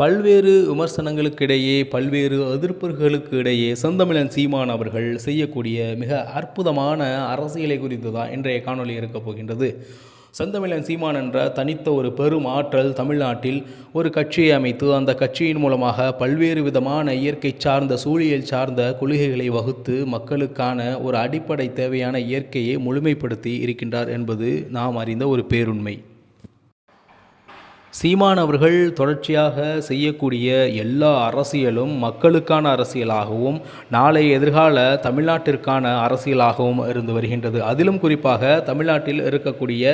பல்வேறு விமர்சனங்களுக்கிடையே பல்வேறு எதிர்ப்புகளுக்கு இடையே செந்தமிழன் சீமான் அவர்கள் செய்யக்கூடிய மிக அற்புதமான அரசியலை குறித்து தான் இன்றைய காணொளி இருக்கப் போகின்றது. செந்தமிழன் சீமான் என்ற தனித்த ஒரு பெரும் ஆற்றல் தமிழ்நாட்டில் ஒரு கட்சியை அமைத்து அந்த கட்சியின் மூலமாக பல்வேறு விதமான இயற்கை சார்ந்த சூழியல் சார்ந்த கொள்கைகளை வகுத்து மக்களுக்கான ஒரு அடிப்படை தேவையான இயற்கையை முழுமைப்படுத்தி இருக்கின்றார் என்பது நாம் அறிந்த ஒரு பேருண்மை. சீமான் அவர்கள் தொடர்ச்சியாக செய்யக்கூடிய எல்லா அரசியலும் மக்களுக்கான அரசியலாகவும் நாளை எதிர்கால தமிழ்நாட்டிற்கான அரசியலாகவும் இருந்து வருகின்றது. அதிலும் குறிப்பாக தமிழ்நாட்டில் இருக்கக்கூடிய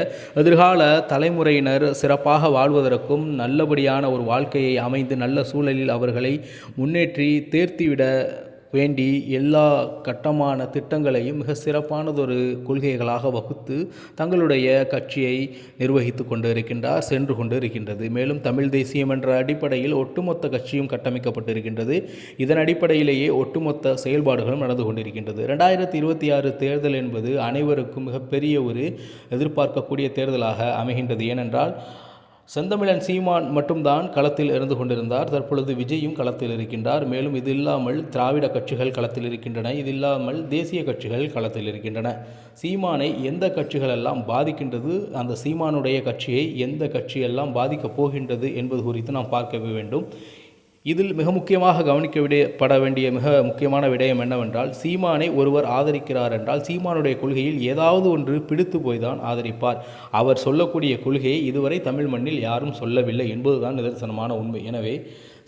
எதிர்கால தலைமுறையினர் சிறப்பாக வாழ்வதற்கும் நல்லபடியான ஒரு வாழ்க்கையை அமைந்து நல்ல சூழலில் அவர்களை முன்னேற்றி தேர்த்திவிட வேண்டி எல்லா கட்டமான திட்டங்களையும் மிக சிறப்பானதொரு கொள்கைகளாக வகுத்து தங்களுடைய கட்சியை நிர்வகித்து கொண்டு இருக்கின்றார் சென்று கொண்டு இருக்கின்றது மேலும் தமிழ் தேசியம் என்ற அடிப்படையில் ஒட்டுமொத்த கட்சியும் கட்டமைக்கப்பட்டிருக்கின்றது. இதன் அடிப்படையிலேயே ஒட்டுமொத்த செயல்பாடுகளும் நடந்து கொண்டிருக்கின்றது. ரெண்டாயிரத்தி இருபத்தி ஆறு தேர்தல் என்பது அனைவருக்கும் மிகப்பெரிய ஒரு எதிர்பார்க்கக்கூடிய தேர்தலாக அமைகின்றது. ஏனென்றால் செந்தமிழன் சீமான் மட்டும்தான் களத்தில் இருந்து கொண்டிருந்தார். தற்பொழுது விஜயும் களத்தில் இருக்கின்றார். மேலும் இது இல்லாமல் திராவிட கட்சிகள் களத்தில் இருக்கின்றன. இது இல்லாமல் தேசிய கட்சிகள் களத்தில் இருக்கின்றன. சீமானை எந்த கட்சிகளெல்லாம் பாதிக்கின்றது அந்த சீமானுடைய கட்சியை எந்த கட்சியெல்லாம் பாதிக்கப் போகின்றது என்பது குறித்து நாம் பார்க்க வேண்டும். இதில் மிக முக்கியமாக கவனிக்க விடப்பட வேண்டிய மிக முக்கியமான விடயம் என்னவென்றால் சீமானை ஒருவர் ஆதரிக்கிறார் என்றால் சீமானுடைய கொள்கையில் ஏதாவது ஒன்று பிடித்து போய்தான் ஆதரிப்பார். அவர் சொல்லக்கூடிய கொள்கையை இதுவரை தமிழ் மண்ணில் யாரும் சொல்லவில்லை என்பதுதான் நிதர்சனமான உண்மை. எனவே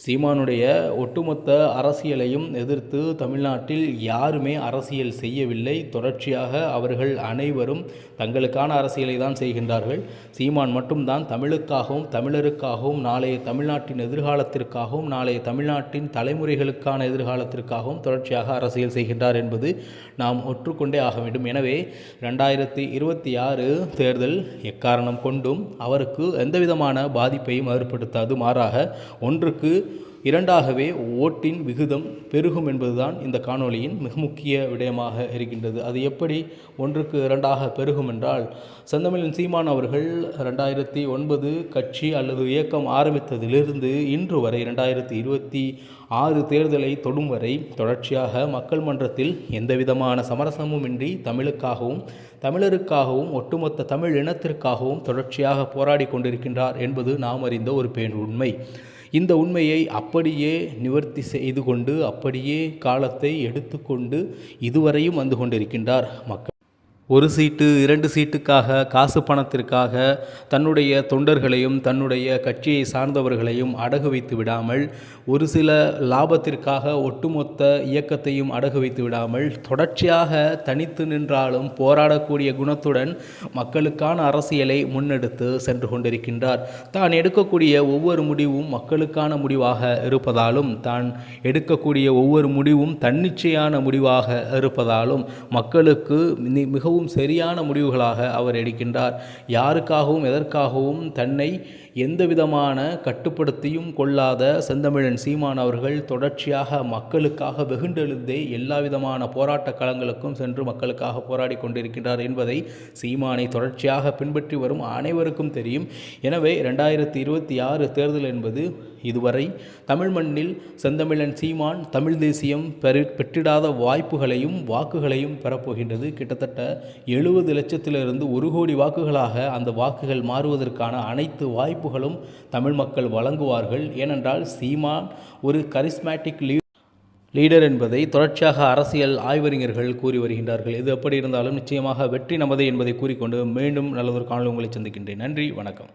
சீமானுடைய ஒட்டுமொத்த அரசியலையும் எதிர்த்து தமிழ்நாட்டில் யாருமே அரசியல் செய்யவில்லை. தொடர்ச்சியாக அவர்கள் அனைவரும் தங்களுக்கான அரசியலை தான் செய்கின்றார்கள். சீமான் மட்டும்தான் தமிழுக்காகவும் தமிழருக்காகவும் நாளைய தமிழ்நாட்டின் எதிர்காலத்திற்காகவும் நாளைய தமிழ்நாட்டின் தலைமுறைகளுக்கான எதிர்காலத்திற்காகவும் தொடர்ச்சியாக அரசியல் செய்கின்றார் என்பது நாம் ஒற்றுக்கொண்டே ஆக வேண்டும். எனவே ரெண்டாயிரத்தி இருபத்தி ஆறு தேர்தல் எக்காரணம் கொண்டும் அவருக்கு எந்தவிதமான பாதிப்பையும் ஏற்படுத்தாது. மாறாக ஒன்றுக்கு இரண்டாகவே ஓட்டின் விகிதம் பெருகும் என்பதுதான் இந்த காணொளியின் மிக முக்கிய விடயமாக இருக்கின்றது. அது எப்படி ஒன்றுக்கு இரண்டாக பெருகும் என்றால் செந்தமிழன் சீமான் அவர்கள் ரெண்டாயிரத்தி ஒன்பது கட்சி அல்லது இயக்கம் ஆரம்பித்ததிலிருந்து இன்று வரை ரெண்டாயிரத்தி இருபத்தி ஆறு தேர்தலை தொடும் வரை தொடர்ச்சியாக மக்கள் மன்றத்தில் எந்தவிதமான சமரசமும் இன்றி தமிழுக்காகவும் தமிழருக்காகவும் ஒட்டுமொத்த தமிழ் இனத்திற்காகவும் தொடர்ச்சியாக போராடி கொண்டிருக்கின்றார் என்பது நாம் அறிந்த ஒரு பேர் உண்மை இந்த உண்மையை அப்படியே நிவர்த்தி செய்து கொண்டு அப்படியே காலத்தை எடுத்துக்கொண்டு இதுவரையும் வந்து கொண்டிருக்கின்றார் மக்கள். ஒரு சீட்டு இரண்டு சீட்டுக்காக காசு பணத்திற்காக தன்னுடைய தொண்டர்களையும் தன்னுடைய கட்சியை சார்ந்தவர்களையும் அடகு வைத்து விடாமல் ஒரு சில லாபத்திற்காக ஒட்டுமொத்த இயக்கத்தையும் அடகு வைத்து விடாமல் தொடர்ச்சியாக தனித்து நின்றாலும் போராடக்கூடிய குணத்துடன் மக்களுக்கான அரசியலை முன்னெடுத்து சென்று கொண்டிருக்கின்றார். தான் எடுக்கக்கூடிய ஒவ்வொரு முடிவும் மக்களுக்கான முடிவாக இருப்பதாலும் தான் எடுக்கக்கூடிய ஒவ்வொரு முடிவும் தன்னிச்சையான முடிவாக இருப்பதாலும் மக்களுக்கு மிகவும் மிகவும் சரியான முடிவுகளாக அவர் எடுக்கின்றார். யாருக்காகவும் எதற்காகவும் தன்னை எந்த விதமான கட்டுப்படுத்தியும் கொள்ளாத செந்தமிழன் சீமான் அவர்கள் தொடர்ச்சியாக மக்களுக்காக வெகுண்டெழுந்தே எல்லா விதமான போராட்ட களங்களுக்கும் சென்று மக்களுக்காக போராடி கொண்டிருக்கின்றார் என்பதை சீமானை தொடர்ச்சியாக பின்பற்றி வரும் அனைவருக்கும் தெரியும். எனவே ரெண்டாயிரத்தி இருபத்தி ஆறு தேர்தல் என்பது இதுவரை தமிழ் மண்ணில் செந்தமிழன் சீமான் தமிழ் தேசியம் பெரு பெற்றிடாத வாய்ப்புகளையும் வாக்குகளையும் பெறப்போகின்றது. கிட்டத்தட்ட எழுபது லட்சத்திலிருந்து ஒரு கோடி வாக்குகளாக அந்த வாக்குகள் மாறுவதற்கான அனைத்து வாய்ப்புகளும் தமிழ் மக்கள் வழங்குவார்கள். ஏனென்றால் சீமான் ஒரு கரிஸ்மேட்டிக் லீ லீடர் என்பதை தொடர்ச்சியாக அரசியல் ஆய்வறிஞர்கள் கூறி வருகின்றார்கள். இது எப்படி இருந்தாலும் நிச்சயமாக வெற்றி நமது என்பதை கூறிக்கொண்டு மீண்டும் நல்லதொரு காணொலி உங்களை சந்திக்கின்றேன். நன்றி வணக்கம்.